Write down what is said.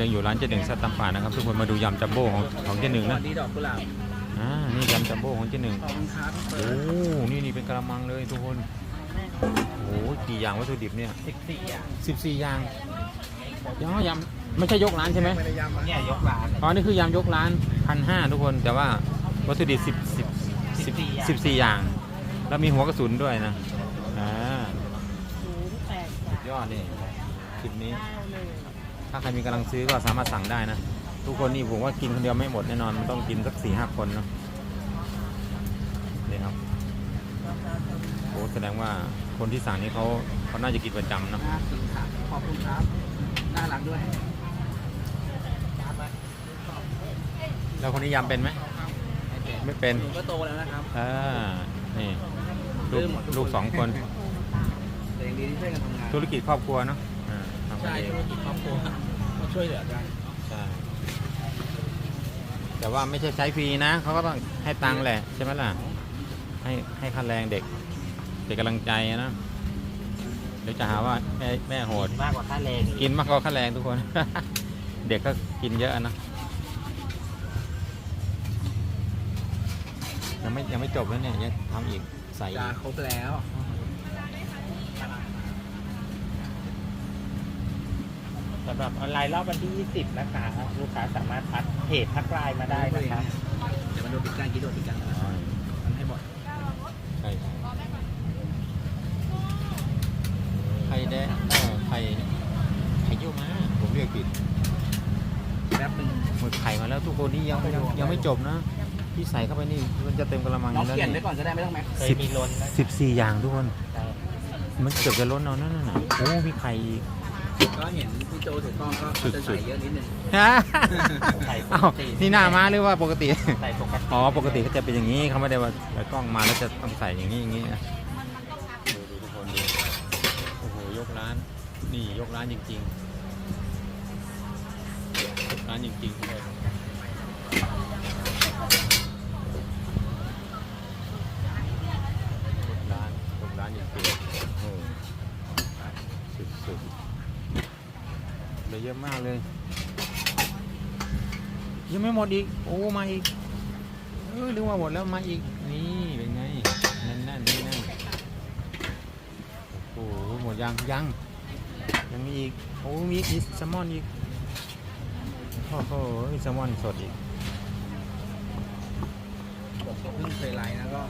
ยังอยู่ร้านเจ๊หนึ่งแซ่บตำป่านะครับ ทุกคนมาดูยำจัมโบ้ของของเจ๊หนึ่งสวันะสดีดอกกุหลาบอ่านี่ยำจัมโบ้ของเจ๊หนึ่งขอบคุณครับโอ้นี่นี่เป็นกระมังเลยทุกคนโอ้กี่อย่างวัตถุดิบเนี่ยสิบสี่อะสิบสี่อย่างยำยำไม่ใช่ยกร้านใช่ไหมไม่ได้ยำเนี่ยยกร้านอ๋อนี่คือยำยกร้านพันห้าทุกคนแต่ว่าวัตถุดิบสิบสิบสิบสิบสี่อย่าง แล้วมีหัวกระสุนด้วยนะอ่าศูนย์แปดสุดยอดนี่คลิปนี้ ถ้าใครมีกำลังซื้อก็สามารถสั่งได้นะ ทุกคนนี่ผมว่ากินคนเดียวไม่หมดแน่นอน มันต้องกินสักสี่ห้าคนเนาะนี่ครับโอ้แสดงว่าคนที่สั่งนี่เขาเขาน่าจะกินประจำเนาะห้าสิบค่ะขอบคุณครับน่ารักด้วยแล้วคนนี้ยำเป็นไหมไม่เป็นหนูก็โตแล้วนะครับอ่านี่ลูกลืมหมดทุกคนลูกสองคนแต่ยังดีที่ช่วยกันทำงานธุรกิจครอบครัวเนาะอ่าทำกันใช่เองธุรกิจครอบครัวก็ ช่วยเหลือกันใช่แต่ว่าไม่ใช่ใช้ฟรีนะเขาก็ต้องให้ตังค์แหละใช่ไหมล่ะ ให้ให้ค่าแรงเด็กเป็นกำลังใจนะเดี๋ยวจะหาว่าแม่แม่โหด มากกว่าค่าแรงกินมากกว่าค่าแรงทุกคน เด็กก็กินเยอะนะยังไม่ยังไม่จบแล้วเนี่ยยังทำอีกใส่อีจะกครบแล้ว สำหรับออนไลน์รอบวันที่ 20 นะคะ ลูกค้าสามารถทักเพจทักไลน์มาได้นะครับเดี๋ยวมันโดนติดกันกี่โดนติดกันมันให้บ่อยไข่ไข่แดงเออไข่ไข่เยี่ยวม้าผมเรียกผิดแป๊บหนึงหมดไข่มาแล้วทุกคนนี่ยังยังยังไม่จบนะที่ใส่เข้าไปนี่มันจะเต็มกระมังอน้องยู่แล้วเขียนไว้นี่ก่อนก็ได้ไม่ต้องแม็กเคยสิบมีล้นนะสิบสี่อย่างทุกคนใช่มันเกือบจะล้นเอานั่นน่ะโอ้มีไข่อีก ก็เห็นพี่โจถือกล้องก็จะใส่เยอะนิดนึง ฮะใส่ปเอ้ากตินี่หน้าม้าหรือว่าปกติ ใส่ปกติอ๋อ ปกติเขาจะเป็นอย่างนี้เขาไม่ได้ว่าแต่กล้องมาแล้วจะต้องใส่อย่างนี้อย่างนี้นะดูดูทุกคนดูโอ้โหยกร้าน นี่ยกร้านจริงๆยกร้านจริงๆเลยยกร้านยกร้านจริงๆโอ้โหสุดๆเลยเยอะมากเลย ยังไม่หมดอีก โอ้มาอีกเออนึกว่าหมดแล้วมาอีก นี่เป็นไงแน่นแน่นนี่แน่นโอ้โหหมดยังยังยังมีอีกโอ้มีอีกแซลมอนอีกโอ้โหแซลมอนสดอีกบอกเพิ่งเคยไลน์นะก็